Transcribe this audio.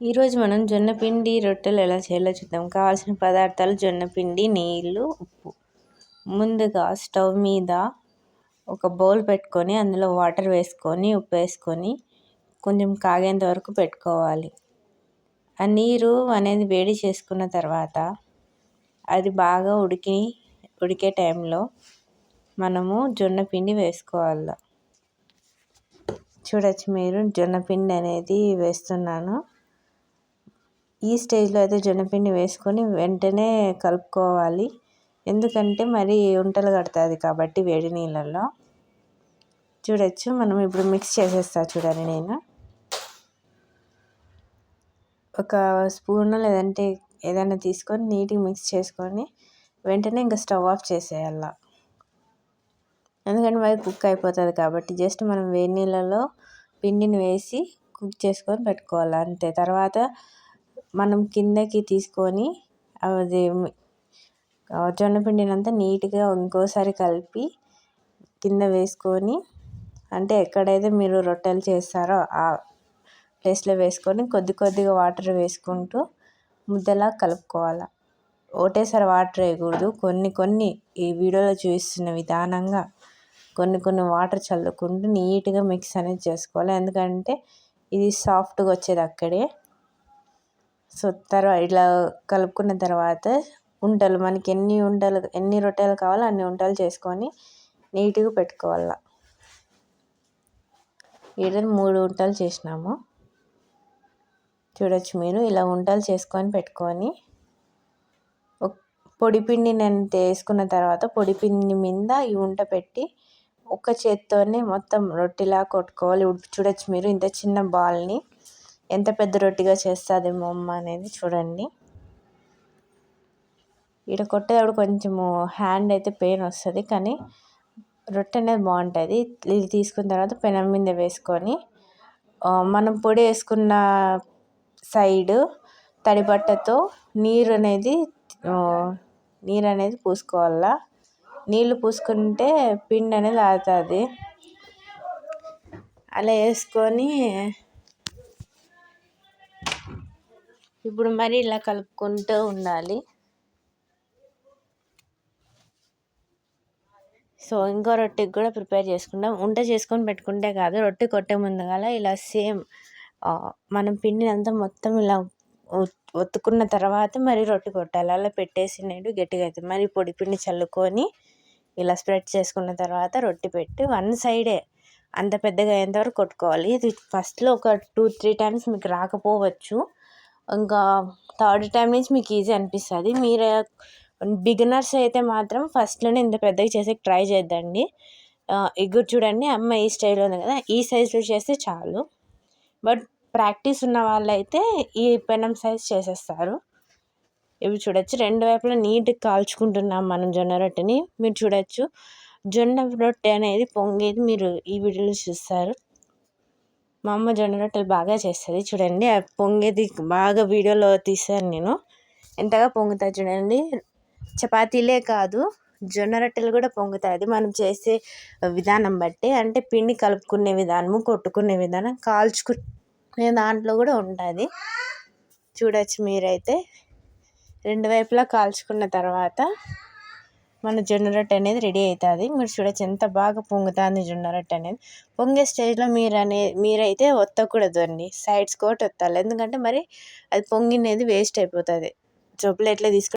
ఈరోజు మనం జొన్నపిండి రొట్టెలు ఎలా చేయాలో చూద్దాం. కావాల్సిన పదార్థాలు జొన్నపిండి నీళ్ళు ఉప్పు. ముందుగా స్టవ్ మీద ఒక బౌల్ పెట్టుకొని అందులో వాటర్ వేసుకొని ఉప్పు వేసుకొని కొంచెం కాగేంత వరకు పెట్టుకోవాలి. ఆ నీరు అనేది వేడి చేసుకున్న తర్వాత అది బాగా ఉడికి ఉడికే టైంలో మనము జొన్నపిండి వేసుకోవాలి. చూడొచ్చు మీరు జొన్నపిండి అనేది వేస్తున్నాను. ఈ స్టేజ్లో అయితే జొన్నపిండి వేసుకొని వెంటనే కలుపుకోవాలి. ఎందుకంటే మరి ఉంటలు కడుతుంది కాబట్టి వేడి నీళ్ళల్లో. చూడొచ్చు మనం ఇప్పుడు మిక్స్ చేసేస్తా చూడండి నేను. ఒక స్పూన్ లేదంటే ఏదైనా తీసుకొని నీట్గా మిక్స్ చేసుకొని వెంటనే ఇంకా స్టవ్ ఆఫ్ చేసేయాల. ఎందుకంటే మరి కుక్ అయిపోతుంది కాబట్టి జస్ట్ మనం వేడి నీళ్ళలో పిండిని వేసి కుక్ చేసుకొని పెట్టుకోవాలి అంతే. తర్వాత మనం కిందకి తీసుకొని అది జొన్నపిండిని అంతా నీట్గా ఇంకోసారి కలిపి కింద వేసుకొని అంటే ఎక్కడైతే మీరు రొట్టెలు చేస్తారో ఆ ప్లేస్లో వేసుకొని కొద్ది కొద్దిగా వాటర్ వేసుకుంటూ ముద్దలా కలుపుకోవాలి. ఒకటేసారి వాటర్ వేయకూడదు. కొన్ని కొన్ని ఈ వీడియోలో చూపిస్తున్న విధానంగా కొన్ని కొన్ని వాటర్ చల్లుకుంటూ నీట్గా మిక్స్ అనేది చేసుకోవాలి. ఎందుకంటే ఇది సాఫ్ట్గా వచ్చేది అక్కడే. సో తర్వాత ఇట్లా కలుపుకున్న తర్వాత ఉండలు మనకి ఎన్ని ఉండలు ఎన్ని రొట్టెలు కావాలో అన్ని ఉండలు చేసుకొని నీట్గా పెట్టుకోవాలి. ఈడ మూడు ఉంటలు చేసినాము. చూడొచ్చు మీరు ఇలా ఉంటలు చేసుకొని పెట్టుకొని పొడి నేను వేసుకున్న తర్వాత పొడిపిండి మీద ఈ ఉంట పెట్టి ఒక చేత్తోనే మొత్తం రొట్టెలా కొట్టుకోవాలి. చూడొచ్చు మీరు ఇంత చిన్న బాల్ని. ఎంత పెద్ద రొట్టెగా చేస్తుంది మా అమ్మ అనేది చూడండి. ఇక్కడ కొట్టేటప్పుడు కొంచెము హ్యాండ్ అయితే పెయిన్ వస్తుంది కానీ రొట్టె అనేది బాగుంటుంది. ఇది తీసుకున్న తర్వాత పెనం మీద వేసుకొని మనం పొడి వేసుకున్న సైడు తడి బట్టతో నీరు అనేది నీరు అనేది పూసుకోవాలా? నీళ్ళు పూసుకుంటే పిండి అనేది ఆగుతుంది అలా వేసుకొని ఇప్పుడు మరి ఇలా కలుపుకుంటూ ఉండాలి. సో ఇంకో రొట్టెకి కూడా ప్రిపేర్ చేసుకుంటాం వంట చేసుకొని పెట్టుకుంటే కాదు రొట్టె కొట్టే ముందుగాల ఇలా సేమ్ మనం పిండిని అంతా మొత్తం ఇలా ఒత్తుకున్న తర్వాత మరి రొట్టె కొట్టాలి. అలా పెట్టేసినట్టు గట్టిగా అవుతుంది మరి పొడి పిండి చల్లుకొని ఇలా స్ప్రెడ్ చేసుకున్న తర్వాత రొట్టె పెట్టి వన్ సైడే అంత పెద్దగా అయ్యేంతవరకు కొట్టుకోవాలి. ఇది ఫస్ట్లో ఒక టూ త్రీ టైమ్స్ మీకు రాకపోవచ్చు. ఇంకా థర్డ్ టైం నుంచి మీకు ఈజీ అనిపిస్తుంది. మీరు బిగినర్స్ అయితే మాత్రం ఫస్ట్లోనే ఇంత పెద్దగా చేసే ట్రై చేద్దండి. ఎగురు చూడండి అమ్మ ఈ స్టైల్లో ఉంది కదా ఈ సైజులో చేస్తే చాలు. బట్ ప్రాక్టీస్ ఉన్న వాళ్ళైతే ఈ పెనం సైజ్ చేసేస్తారు. ఇవి చూడొచ్చు. రెండు వైపులా నీట్గా కాల్చుకుంటున్నాం మనం జొన్న రొట్టెని. మీరు చూడొచ్చు. జొన్న రొట్టె అనేది పొంగేది మీరు ఈ వీడియోలో చూస్తారు. మా అమ్మ జొన్న రొట్టెలు బాగా చేస్తుంది చూడండి. పొంగేది బాగా వీడియోలో తీసాను నేను. ఎంతగా పొంగుతుంది చూడండి. చపాతీలే కాదు జొన్న రొట్టెలు కూడా పొంగుతుంది మనం చేసే విధానం బట్టి అంటే పిండి కలుపుకునే విధానము కొట్టుకునే విధానం కాల్చుకునే దాంట్లో కూడా ఉంటుంది. చూడొచ్చు మీరైతే. రెండు వైపులా కాల్చుకున్న తర్వాత మన జొన్న రొట్టె అనేది రెడీ అవుతుంది. మీరు చూడొచ్చు ఎంత బాగా పొంగుతుంది జొన్న రొట్టె అనేది. పొంగే స్టేజ్లో మీరు అనే మీరైతే ఒత్తకూడదు అండి. సైడ్స్ కోట్ ఒత్తాలి. ఎందుకంటే మరి అది పొంగినది వేస్ట్ అయిపోతుంది. సో ప్లేట్లో తీసుకొని